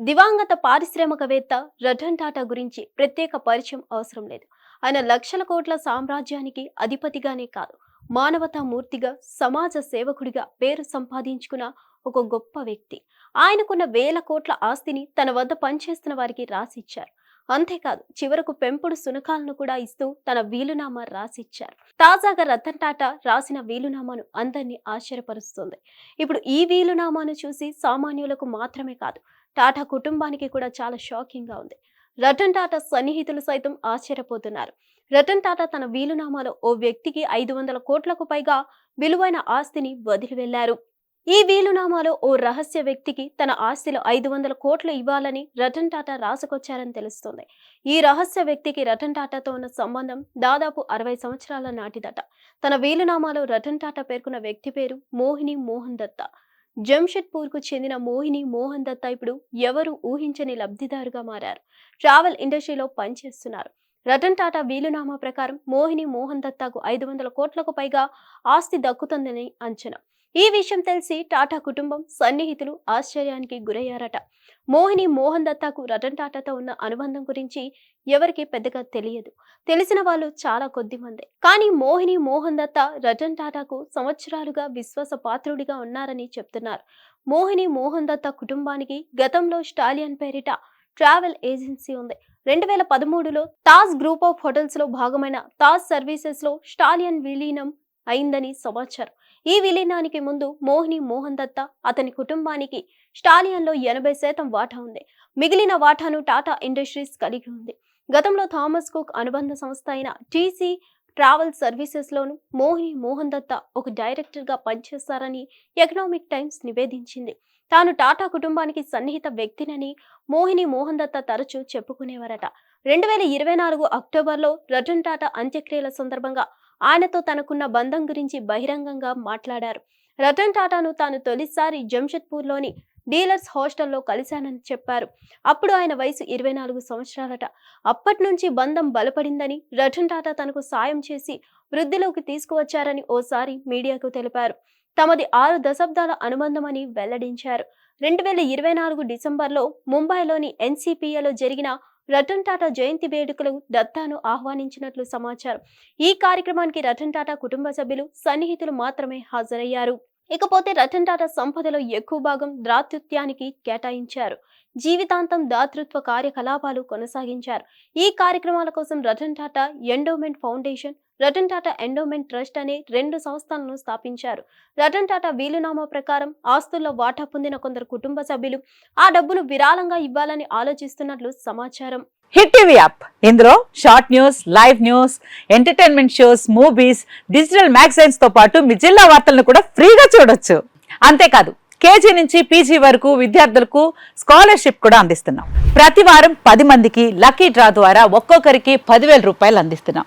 దివంగత పారిశ్రామికవేత్త రతన్ టాటా గురించి ప్రత్యేక పరిచయం అవసరం లేదు. ఆయన లక్షల కోట్ల సామ్రాజ్యానికి అధిపతిగానే కాదు మానవతా మూర్తిగా సమాజ సేవకుడిగా పేరు సంపాదించుకున్న ఒక గొప్ప వ్యక్తి. ఆయనకున్న వేల కోట్ల ఆస్తిని తన వద్ద పనిచేస్తున్న వారికి రాసిచ్చారు. అంతేకాదు చివరకు పెంపుడు సునకాలను కూడా ఇస్తూ తన వీలునామా రాసిచ్చారు. తాజాగా రతన్ టాటా రాసిన వీలునామాను అందరినీ ఆశ్చర్యపరుస్తుంది. ఇప్పుడు ఈ వీలునామాను చూసి సామాన్యులకు మాత్రమే కాదు టాటా కుటుంబానికి కూడా చాలా షాకింగ్గా ఉంది. రతన్ టాటా సన్నిహితులు సైతం ఆశ్చర్యపోతున్నారు. రతన్ టాటా తన వీలునామాలో ఓ వ్యక్తికి ఐదు వందల కోట్లకు పైగా విలువైన ఆస్తిని వదిలి వెళ్ళారు ఈ వీలునామాలో ఓ రహస్య వ్యక్తికి తన ఆస్తిలో ఐదు వందల కోట్లు ఇవ్వాలని రతన్ టాటా రాసుకొచ్చారని తెలుస్తుంది. ఈ రహస్య వ్యక్తికి రతన్ టాటాతో ఉన్న సంబంధం దాదాపు అరవై సంవత్సరాల నాటిదట. తన వీలునామాలో రతన్ టాటా పేర్కొన్న వ్యక్తి పేరు మోహిని మోహన్ దత్తా. జంషెడ్పూర్కు చెందిన మోహిని మోహన్ దత్తా ఇప్పుడు ఎవరు ఊహించని లబ్ధిదారుగా మారారు. ట్రావెల్ ఇండస్ట్రీలో పనిచేస్తున్నారు. రతన్ టాటా వీలునామా ప్రకారం మోహిని మోహన్ దత్తాకు ఐదు వందల కోట్లకు పైగా ఆస్తి దక్కుతుందని అంచనా. ఈ విషయం తెలిసి టాటా కుటుంబం సన్నిహితులు ఆశ్చర్యానికి గురయ్యారట. మోహిని మోహన్ దత్తాకు రతన్ టాటాతో ఉన్న అనుబంధం గురించి ఎవరికి పెద్దగా తెలియదు. తెలిసిన వాళ్ళు చాలా కొద్ది మందే. కానీ మోహిని మోహన్ దత్త రతన్ టాటాకు సంవత్సరాలుగా విశ్వాస పాత్రుడిగా ఉన్నారని చెప్తున్నారు. మోహిని మోహన్ దత్త కుటుంబానికి గతంలో స్టాలియన్ పేరిట ట్రావెల్ ఏజెన్సీ ఉంది. రెండు వేల పదమూడులో తాజ్ గ్రూప్ ఆఫ్ హోటల్స్లో భాగమైన తాజ్ సర్వీసెస్లో స్టాలియన్ విలీనం అయిందని సమాచారం. ఈ విలీనానికి ముందు మోహిని మోహన్ దత్త అతని కుటుంబానికి స్టాలియన్లో ఎనభై శాతం వాటా ఉంది. మిగిలిన వాటాను టాటా ఇండస్ట్రీస్ కలిగి ఉంది. గతంలో థామస్ కుక్ అనుబంధ సంస్థ అయిన టీసీ ట్రావెల్ సర్వీసెస్లోను మోహిని మోహన్ దత్త ఒక డైరెక్టర్గా పనిచేస్తారని ఎకనామిక్ టైమ్స్ నివేదించింది. తాను టాటా కుటుంబానికి సన్నిహిత వ్యక్తినని మోహిని మోహన్ దత్త తరచూ చెప్పుకునేవారట. రెండు వేల ఇరవై నాలుగు అక్టోబర్లో రతన్ టాటా అంత్యక్రియల సందర్భంగా ఆయనతో తనకున్న బంధం గురించి బహిరంగంగా మాట్లాడారు. రతన్ టాటాను తాను తొలిసారి జంషెడ్పూర్లోని డీలర్స్ హాస్టల్లో కలిశానని చెప్పారు. అప్పుడు ఆయన వయసు ఇరవై నాలుగు సంవత్సరాలట. అప్పటి నుంచి బంధం బలపడిందని రతన్ టాటా తనకు సాయం చేసి వృద్ధిలోకి తీసుకువచ్చారని ఓసారి మీడియాకు తెలిపారు. తమది ఆరు దశాబ్దాల అనుబంధమని వెల్లడించారు. రెండు వేల ఇరవై నాలుగు డిసెంబర్లో ముంబైలోని ఎన్సీపీఏలో జరిగిన రతన్ టాటా జయంతి వేడుకలు దత్తాను ఆహ్వానించినట్లు సమాచారం. ఈ కార్యక్రమానికి రతన్ టాటా కుటుంబ సభ్యులు సన్నిహితులు మాత్రమే హాజరయ్యారు. ఇకపోతే రతన్ టాటా సంపదలో ఎక్కువ భాగం దాతృత్యానికి కేటాయించారు. జీవితాంతం దాతృత్వ కార్యకలాపాలు కొనసాగించారు. ఈ కార్యక్రమాల కోసం Ratan Tata endowment foundation Ratan Tata endowment trust అనే రెండు సంస్థలను స్థాపించారు. రతన్ టాటా వీలునామా ప్రకారం ఆస్తుల్లో వాటా పొందిన కొందరు కుటుంబ సభ్యులు ఆ డబ్బును విరాళంగా ఇవ్వాలని ఆలోచిస్తున్నట్లు సమాచారం. Hit TV app. ఇందులో short news live news entertainment shows movies digital మ్యాగజైన్స్తో పాటు మీ జిల్లా వార్తలను కూడా ఫ్రీగా చూడొచ్చు. అంతేకాదు కేజీ నుంచి పీజీ వరకు విద్యార్థులకు స్కాలర్షిప్ కూడా అందిస్తున్నాం. ప్రతి వారం పది మందికి లక్కీ డ్రా ద్వారా ఒక్కొక్కరికి పదివేల రూపాయలు అందిస్తున్నాం.